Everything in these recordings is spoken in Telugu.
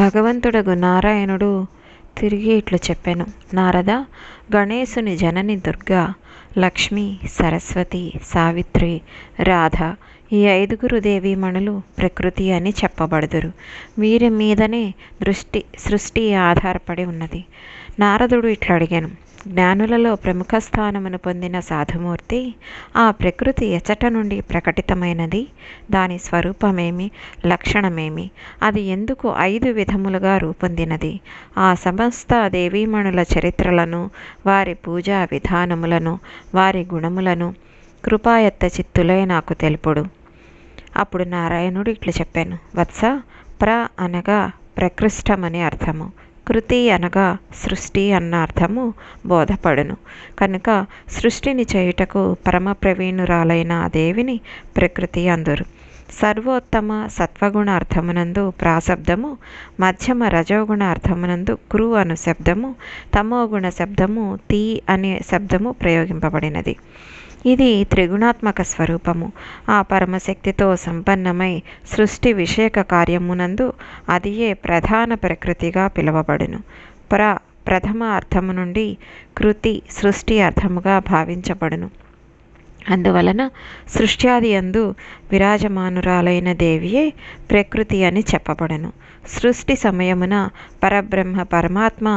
భగవంతుడగు నారాయణుడు తిరిగి ఇట్లు చెప్పాను. నారద గణేశుని జనని దుర్గా లక్ష్మి సరస్వతి సావిత్రి రాధ ఈ ఐదుగురు దేవీమణులు ప్రకృతి అని చెప్పబడుదురు. వీరి మీదనే దృష్టి సృష్టి ఆధారపడి ఉన్నది. నారదుడు ఇట్లా అడిగాను జ్ఞానులలో ప్రముఖ స్థానమును పొందిన సాధుమూర్తి ఆ ప్రకృతి ఎచట నుండి ప్రకటితమైనది. దాని స్వరూపమేమి? లక్షణమేమి? అది ఎందుకు ఐదు విధములుగా రూపొందినది? ఆ సమస్త దేవీమణుల చరిత్రలను వారి పూజా విధానములను వారి గుణములను కృపాయత్త చిత్తులే నాకు తెలుపుడు. అప్పుడు నారాయణుడు ఇట్లు చెప్పాను. వత్స ప్ర అనగా ప్రకృష్టమని అర్థము. కృతి అనగా సృష్టి అన్న అర్థము బోధపడును. కనుక సృష్టిని చేయుటకు పరమ ప్రవీణురాలైన దేవిని ప్రకృతి అందురు. సర్వోత్తమ సత్వగుణ అర్థమునందు ప్రాశబ్దము మధ్యమ రజోగుణ అర్థమునందు క్రు అను శబ్దము తమోగుణ శబ్దము తీ అనే శబ్దము ప్రయోగింపబడినది. ఇది త్రిగుణాత్మక స్వరూపము. ఆ పరమశక్తితో సంపన్నమై సృష్టి విషయక కార్యమునందు అదియే ప్రధాన ప్రకృతిగా పిలువబడును. ప్ర ప్రథమ అర్థము నుండి కృతి సృష్టి అర్థముగా భావించబడును. అందువలన సృష్ట్యాది అందు విరాజమానురాలైన దేవియే ప్రకృతి అని చెప్పబడను. సృష్టి సమయమున పరబ్రహ్మ పరమాత్మ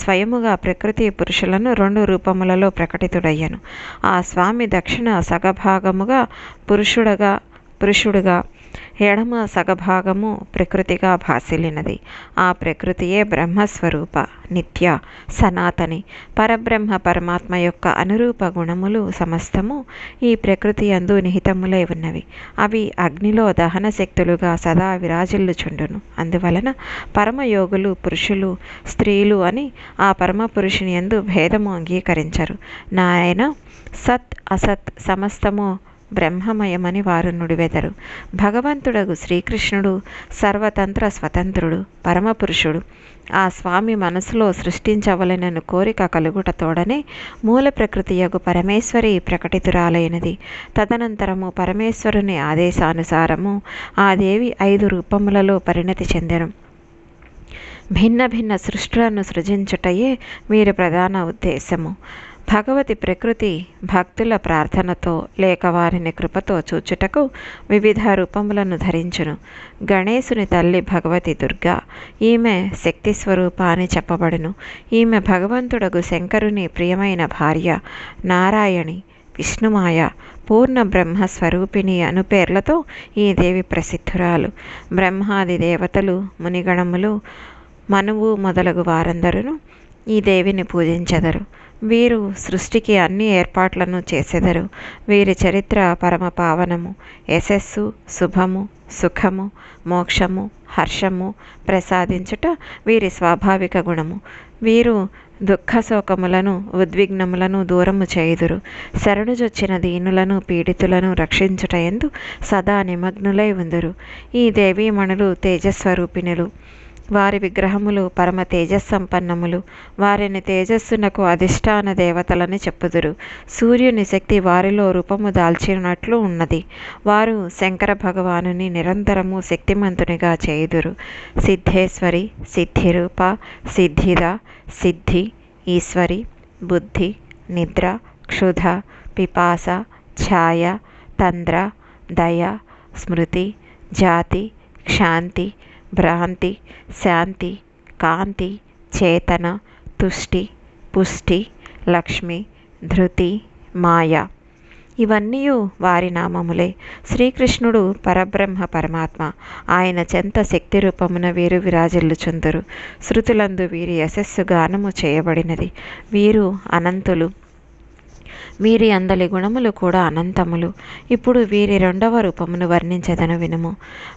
స్వయముగా ప్రకృతి పురుషులను రెండు రూపములలో ప్రకటితుడయ్యను. ఆ స్వామి దక్షిణ సగభాగముగా పురుషుడగా పురుషుడుగా ఎడమ సగభాగము ప్రకృతిగా భాసిల్లినది. ఆ ప్రకృతియే బ్రహ్మస్వరూప నిత్య సనాతని పరబ్రహ్మ పరమాత్మ యొక్క అనురూప గుణములు సమస్తము ఈ ప్రకృతి అందు నిహితములై ఉన్నవి. అవి అగ్నిలో దహన శక్తులుగా సదా విరాజిల్లుచుండును. అందువలన పరమయోగులు పురుషులు స్త్రీలు అని ఆ పరమ పురుషుని ఎందు భేదము అంగీకరించరు. నాయన సత్ అసత్ సమస్తము బ్రహ్మమయమని వారు నుడివెదరు. భగవంతుడగు శ్రీకృష్ణుడు సర్వతంత్ర స్వతంత్రుడు పరమపురుషుడు. ఆ స్వామి మనసులో సృష్టించవలనను కోరిక కలుగుటతోడనే మూల ప్రకృతి యగు పరమేశ్వరి ప్రకటితురాలైనది. తదనంతరము పరమేశ్వరుని ఆదేశానుసారము ఆ దేవి ఐదు రూపములలో పరిణతి చెందెను. భిన్న భిన్న సృష్టులను సృజించుటయే వీరి ప్రధాన ఉద్దేశము. భగవతి ప్రకృతి భక్తుల ప్రార్థనతో లేక వారిని కృపతో చూచుటకు వివిధ రూపములను ధరించును. గణేశుని తల్లి భగవతి దుర్గా ఈమె శక్తి స్వరూప అని చెప్పబడును. ఈమె భగవంతుడగు శంకరుని ప్రియమైన భార్య నారాయణి విష్ణుమాయ పూర్ణ బ్రహ్మ స్వరూపిణి అను పేర్లతో ఈ దేవి ప్రసిద్ధురాలు. బ్రహ్మాది దేవతలు మునిగణములు మనువు మొదలగు వారందరూ ఈ దేవిని పూజించెదరు. వీరు సృష్టికి అన్ని ఏర్పాట్లను చేసెదరు. వీరి చరిత్ర పరమ పావనము. యశస్సు శుభము సుఖము మోక్షము హర్షము ప్రసాదించుట వీరి స్వాభావిక గుణము. వీరు దుఃఖశోకములను ఉద్విగ్నములను దూరము చేయుదురు. శరణుజొచ్చిన దీనులను పీడితులను రక్షించుట ఎందు సదా నిమగ్నులై ఉందురు. ఈ దేవీమణులు తేజస్వరూపిణులు. వారి విగ్రహములు పరమ తేజస్సంపన్నములు. వారిని తేజస్సునకు అధిష్టాన దేవతలని చెప్పుదురు. సూర్యుని శక్తి వారిలో రూపము దాల్చినట్లు ఉన్నది. వారు శంకర భగవానుని నిరంతరము శక్తిమంతునిగా చేయుదురు. సిద్ధేశ్వరి సిద్ధిరూప సిద్ధిద సిద్ధి ఈశ్వరి బుద్ధి నిద్ర క్షుధ పిపాస ఛాయ తంద్ర దయ స్మృతి జాతి క్షాంతి భ్రాంతి శాంతి కాంతి చేతన తుష్టి పుష్టి లక్ష్మి ధృతి మాయ. ఇవన్నీ వారి నామములే. శ్రీకృష్ణుడు పరబ్రహ్మ పరమాత్మ. ఆయన చెంత శక్తి రూపమున వీరు విరాజిల్లుచుందరు. శృతులందు వీరి యశస్సు గానము చేయబడినది. వీరు అనంతులు. వీరి అందలి గుణములు కూడా అనంతములు. ఇప్పుడు వీరి రెండవ రూపమును వర్ణించదను వినుము.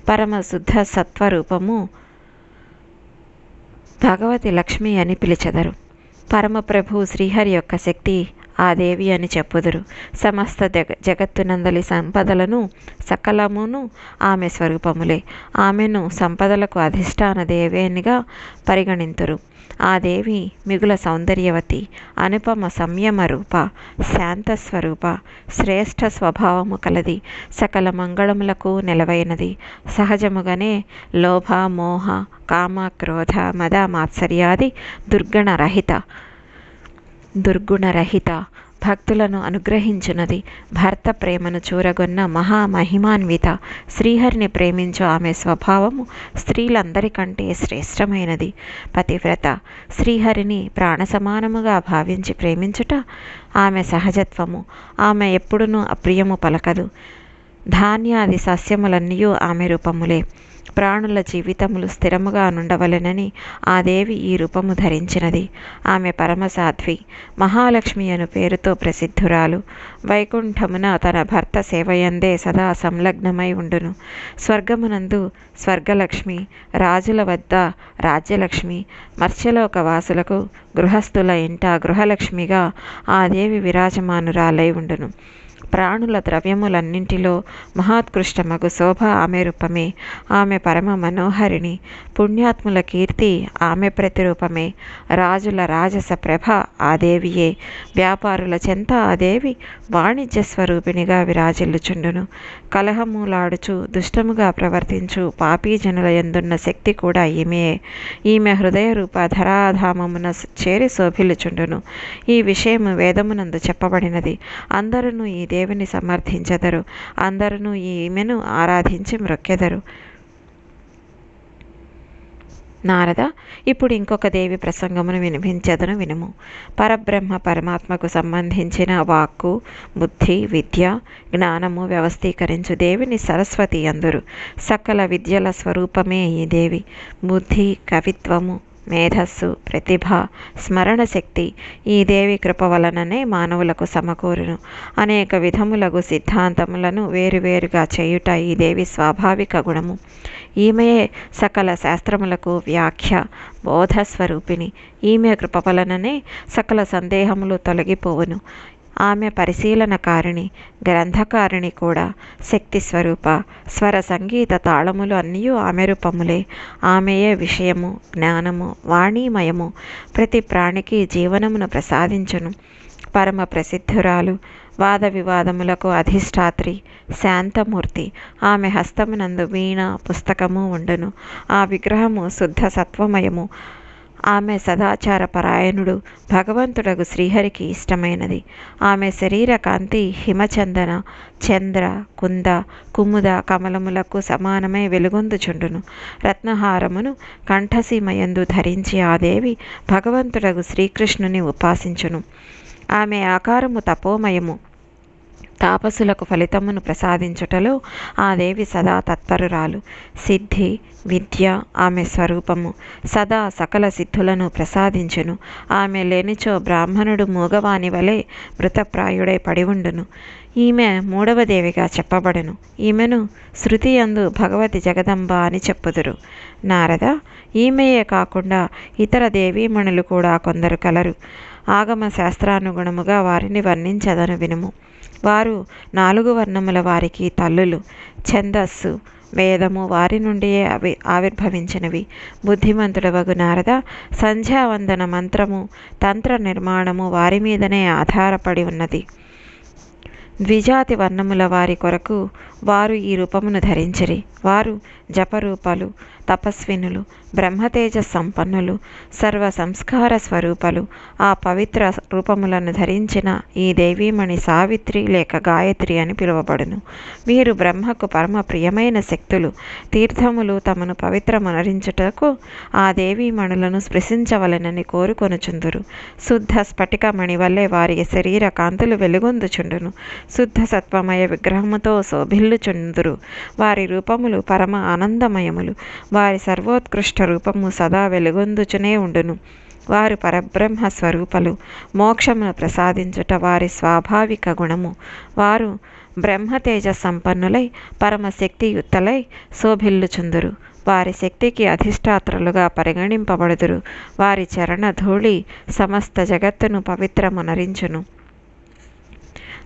పరమశుద్ధ సత్వరూపము భగవతి లక్ష్మి అని పిలిచెదరు. పరమప్రభు శ్రీహరి యొక్క శక్తి ఆ దేవి అని చెప్పుదురు. సమస్త జగ జగత్తునందలి సంపదలను సకలమును ఆమె స్వరూపములే. ఆమెను సంపదలకు అధిష్టాన దేవేనిగా పరిగణింతురు. ఆ దేవి మిగుల సౌందర్యవతి అనుపమ సంయమ రూప శాంత స్వరూప శ్రేష్ఠ స్వభావము కలది. సకల మంగళములకు నిలవైనది. సహజముగానే లోభ మోహ కామ క్రోధ మద మాత్సర్యాది దుర్గణరహిత దుర్గుణరహిత. భక్తులను అనుగ్రహించినది భర్త ప్రేమను చూరగొన్న మహామహిమాన్విత శ్రీహరిని ప్రేమించు ఆమె స్వభావము స్త్రీలందరికంటే శ్రేష్టమైనది. పతివ్రత. శ్రీహరిని ప్రాణసమానముగా భావించి ప్రేమించుట ఆమె సహజత్వము. ఆమె ఎప్పుడునూ అప్రియము పలకదు. ధాన్యాది సస్యములన్నీ ఆమె రూపములే. ప్రాణుల జీవితములు స్థిరముగా నుండవలెనని ఆ దేవి ఈ రూపము ధరించినది. ఆమె పరమసాధ్వి మహాలక్ష్మి అను పేరుతో ప్రసిద్ధురాలు. వైకుంఠమున తన భర్త సేవయందే సదా సంలగ్నమై ఉండును. స్వర్గమునందు స్వర్గలక్ష్మి రాజుల వద్ద రాజ్యలక్ష్మి మత్స్యలోక వాసులకు గృహస్థుల ఇంట గృహలక్ష్మిగా ఆ దేవి విరాజమానురాలై ఉండును. ప్రాణుల ద్రవ్యములన్నింటిలో మహాత్కృష్టమగు శోభ ఆమె రూపమే. ఆమె పరమ మనోహరిణి. పుణ్యాత్ముల కీర్తి ఆమె ప్రతిరూపమే రాజుల రాజస ప్రభ ఆ దేవియే. వ్యాపారుల చెంత ఆ దేవి వాణిజ్య స్వరూపిణిగా విరాజిల్లుచుండును. కలహములాడుచు దుష్టముగా ప్రవర్తించు పాపీజనుల ఎందున్న శక్తి కూడా ఈమెయే. ఈమె హృదయ రూప ధరాధామమున చేరి శోభిల్లుచుండును. ఈ విషయము వేదమునందు చెప్పబడినది. అందరూ ఈ దేవుని సమర్థించెదరు. అందరూ ఈమెను ఆరాధించి మ్రొక్కెదరు. నారద ఇప్పుడు ఇంకొక దేవి ప్రసంగమును వినిపించదను వినుము. పరబ్రహ్మ పరమాత్మకు సంబంధించిన వాక్కు బుద్ధి విద్య జ్ఞానము వ్యవస్థీకరించు దేవిని సరస్వతి అందురు సకల విద్యల స్వరూపమే ఈ దేవి. బుద్ధి కవిత్వము మేధస్సు ప్రతిభ స్మరణ శక్తి ఈ దేవి కృప వలననే మానవులకు సమకూరును. అనేక విధములగు సిద్ధాంతములను వేరువేరుగా చేయుట ఈ దేవి స్వాభావిక గుణము. ఈమెయే సకల శాస్త్రములకు వ్యాఖ్య బోధస్వరూపిణి. ఈమె కృప వలననే సకల సందేహములు తొలగిపోవును. ఆమె పరిశీలనకారిణి గ్రంథకారిణి కూడా శక్తి స్వరూప స్వర సంగీత తాళములు అన్నీ ఆమె రూపములే. ఆమెయే విషయము జ్ఞానము వాణీమయము. ప్రతి ప్రాణికి జీవనమును ప్రసాదించును. పరమ ప్రసిద్ధురాలు వాద వివాదములకు అధిష్టాత్రి శాంతమూర్తి. ఆమె హస్తమునందు వీణ పుస్తకము ఉండును. ఆ విగ్రహము శుద్ధ సత్వమయము. ఆమె సదాచార పరాయణుడు భగవంతుడగు శ్రీహరికి ఇష్టమైనది. ఆమె శరీర కాంతి హిమచందన చంద్ర కుంద కుముద కమలములకు సమానమై వెలుగొందుచుండును. రత్నహారమును కంఠసీమయందు ధరించి ఆ దేవి భగవంతుడగు శ్రీకృష్ణుని ఉపాసించును. ఆమె ఆకారము తపోమయము తాపసులకు ఫలితమును ప్రసాదించుటలో ఆ దేవి సదా తత్పరురాలు. సిద్ధి విద్య ఆమె స్వరూపము. సదా సకల సిద్ధులను ప్రసాదించును. ఆమె లేనిచో బ్రాహ్మణుడు మూగవాని వలె మృతప్రాయుడై పడి ఉండును ఈమె మూడవ దేవిగా చెప్పబడును. ఈమెను శృతి అందు భగవతి జగదంబ అని చెప్పుదురు. నారద ఈమెయే కాకుండా ఇతర దేవీమణులు కూడా కొందరు కలరు. ఆగమ శాస్త్రానుగుణముగా వారిని వర్ణించదను వినుము. వారు నాలుగు వర్ణముల వారికి తల్లులు. ఛందస్సు వేదము వారి నుండియే అవి ఆవిర్భవించినవి. బుద్ధిమంతుడవగు నారద సంధ్యావందన మంత్రము తంత్ర నిర్మాణము వారి మీదనే ఆధారపడి ఉన్నది. ద్విజాతి వర్ణముల వారి కొరకు వారు ఈ రూపమును ధరించిరి. వారు జపరూపాలు తపస్వినులు బ్రహ్మతేజ సంపన్నులు సర్వ సంస్కార స్వరూపలు ఆ పవిత్ర రూపములను ధరించిన ఈ దేవీమణి సావిత్రి లేక గాయత్రి అని పిలువబడును. వీరు బ్రహ్మకు పరమ ప్రియమైన శక్తులు. తీర్థములు తమను పవిత్రమనరించుటకు ఆ దేవీమణులను స్పృశించవలెనని కోరుకొనుచుందురు. శుద్ధ స్ఫటికమణి వల్లే వారి శరీర కాంతులు వెలుగొందుచుండును. శుద్ధ సత్వమయ విగ్రహముతో శోభిల్లుచుందురు. వారి రూపములు పరమ ఆనందమయములు. వారి సర్వోత్కృష్ట రూపము సదా వెలుగొందుచునే ఉండును. వారు పరబ్రహ్మ స్వరూపలు. మోక్షమును ప్రసాదించుట వారి స్వాభావిక గుణము. వారు బ్రహ్మతేజ సంపన్నులై పరమశక్తియుక్తలై శోభిల్లుచుందురు. వారి శక్తికి అధిష్టాత్రులుగా పరిగణింపబడుదురు. వారి చరణ ధూళి సమస్త జగత్తును పవిత్రమునరించును.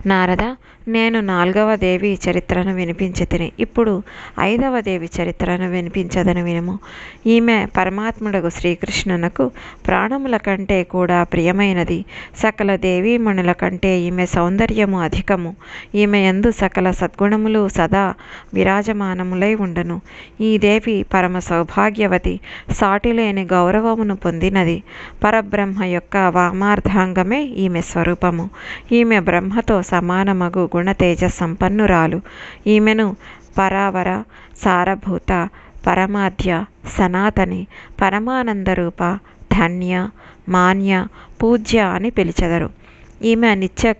నారద నేను నాలుగవ దేవి చరిత్రను వినిపించి తిని ఇప్పుడు ఐదవ దేవి చరిత్రను వినిపించదని వినుము. ఈమె పరమాత్ముడగు శ్రీకృష్ణునకు ప్రాణముల కంటే కూడా ప్రియమైనది. సకల దేవీమణుల కంటే ఈమె సౌందర్యము అధికము. ఈమె ఎందు సకల సద్గుణములు సదా విరాజమానములై ఉండను. ఈ దేవి పరమ సౌభాగ్యవతి సాటిలేని గౌరవమును పొందినది. పరబ్రహ్మ యొక్క వామార్థాంగమే ఈమె స్వరూపము. ఈమె బ్రహ్మతో సమానమగు గుణతేజ సంపన్నురాలు ఈమెను పరావర సారభూత పరమాధ్య సనాతని పరమానందరూప ధన్య మాన్య పూజ్య అని పిలిచెదరు. ఈమె నిత్య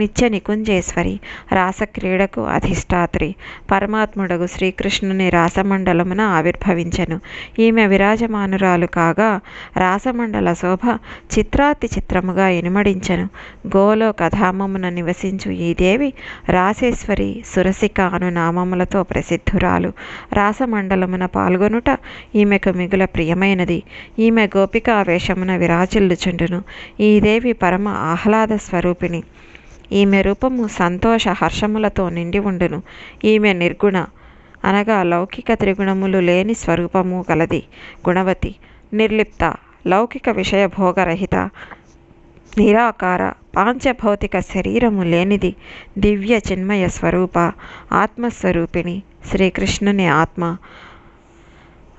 నిత్య నికుంజేశ్వరి రాసక్రీడకు అధిష్టాత్రి పరమాత్ముడగు శ్రీకృష్ణుని రాసమండలమున ఆవిర్భవించెను. ఈమె విరాజమానురాలు కాగా రాసమండల శోభ చిత్రాతి చిత్రముగా ఇనుమడించెను గోలో కథామమున నివసించు ఈ దేవి రాసేశ్వరి సురసిక అను నామములతో ప్రసిద్ధురాలు. రాసమండలమున పాల్గొనుట ఈమెకు మిగుల ప్రియమైనది. ఈమె గోపికా వేషమున విరాజిల్లుచుండును. ఈ దేవి పరమ ఆహ్లాద స్వరూపిణి. ఈమె రూపము సంతోష హర్షములతో నిండి ఉండును. ఈమె నిర్గుణ అనగా లౌకిక త్రిగుణములు లేని స్వరూపము కలది గుణవతి నిర్లిప్త లౌకిక విషయ భోగరహిత నిరాకార పాంచభౌతిక శరీరము లేనిది దివ్య చిన్మయ స్వరూప ఆత్మస్వరూపిణి శ్రీకృష్ణుని ఆత్మ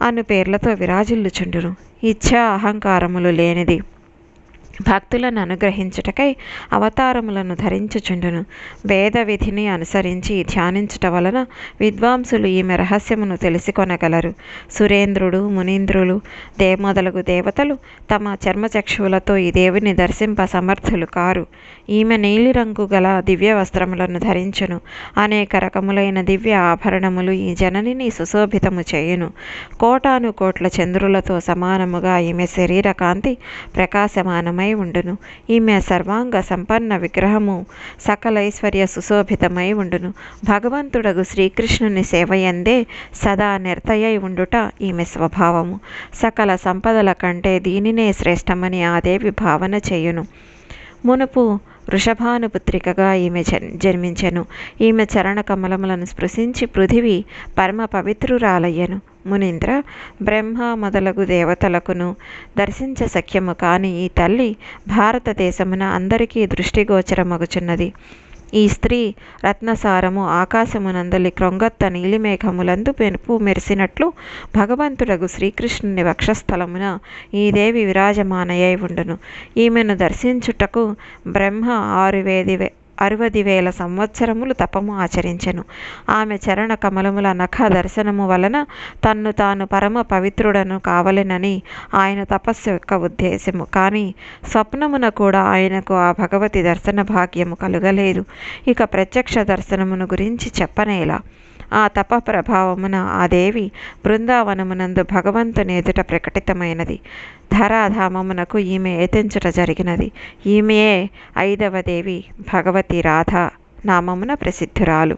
అను పేర్లతో విరాజిల్లుచుండును. ఇచ్ఛా అహంకారములు లేనిది భక్తులను అనుగ్రహించుటకై అవతారములను ధరించుచుండును. వేద విధిని అనుసరించి ధ్యానించుట వలన విద్వాంసులు ఈమె రహస్యమును తెలుసుకొనగలరు. సురేంద్రుడు మునీంద్రులు దే మొదలగు దేవతలు తమ చర్మచక్షువులతో ఈ దేవిని దర్శింప సమర్థులు కారు. ఈమె నీలిరంగు గల దివ్య వస్త్రములను ధరించును. అనేక రకములైన దివ్య ఆభరణములు ఈ జననిని సుశోభితము చేయును. కోటాను కోట్ల చంద్రులతో సమానముగా ఈమె శరీర కాంతి ప్రకాశమానమై ఉండును. ఈమె సర్వాంగ సంపన్న విగ్రహము సకలైశ్వర్య సుశోభితమై ఉండును. భగవంతుడగు శ్రీకృష్ణుని సేవయందే సదా నిర్తయై ఉండుట ఈమె స్వభావము. సకల సంపదల కంటే దీనినే శ్రేష్టమని ఆ దేవి భావన చేయును. మునుపు వృషభానుపుత్రికగా ఈమె జన్మించెను. ఈమె చరణ కమలములను స్పృశించి పృథివీ పరమ పవిత్రురాలయ్యను. మునీంద్ర బ్రహ్మ మొదలగు దేవతలకును దర్శించ సఖ్యము కాని ఈ తల్లి భారతదేశమున అందరికీ దృష్టిగోచరమగుచున్నది. ఈ స్త్రీ రత్నసారము ఆకాశమునందలి క్రొంగొత్త నీలిమేఘములందు పెనుపు మెరిసినట్లు భగవంతుడగు శ్రీకృష్ణుని వక్షస్థలమున ఈ దేవి విరాజమానయై ఉండును. ఈమెను దర్శించుటకు బ్రహ్మ ఆరువేది అరవది వేల సంవత్సరములు తపము ఆచరించెను. ఆమె చరణ కమలముల నఖ దర్శనము వలన తన్ను తాను పరమ పవిత్రుడను కావలెనని ఆయన తపస్సు యొక్క ఉద్దేశము. కానీ స్వప్నమున కూడా ఆయనకు ఆ భగవతి దర్శన భాగ్యము కలుగలేదు. ఇక ప్రత్యక్ష దర్శనమును గురించి చెప్పనేలా. ఆ తప ప్రభావమున ఆ దేవి బృందావనమునందు భగవంతుని ఎదుట ప్రకటితమైనది. ధరాధామమునకు ఈమె ఏతించుట జరిగినది. ఈమెయే ఐదవ దేవి భగవతి రాధ నామమున ప్రసిద్ధురాలు.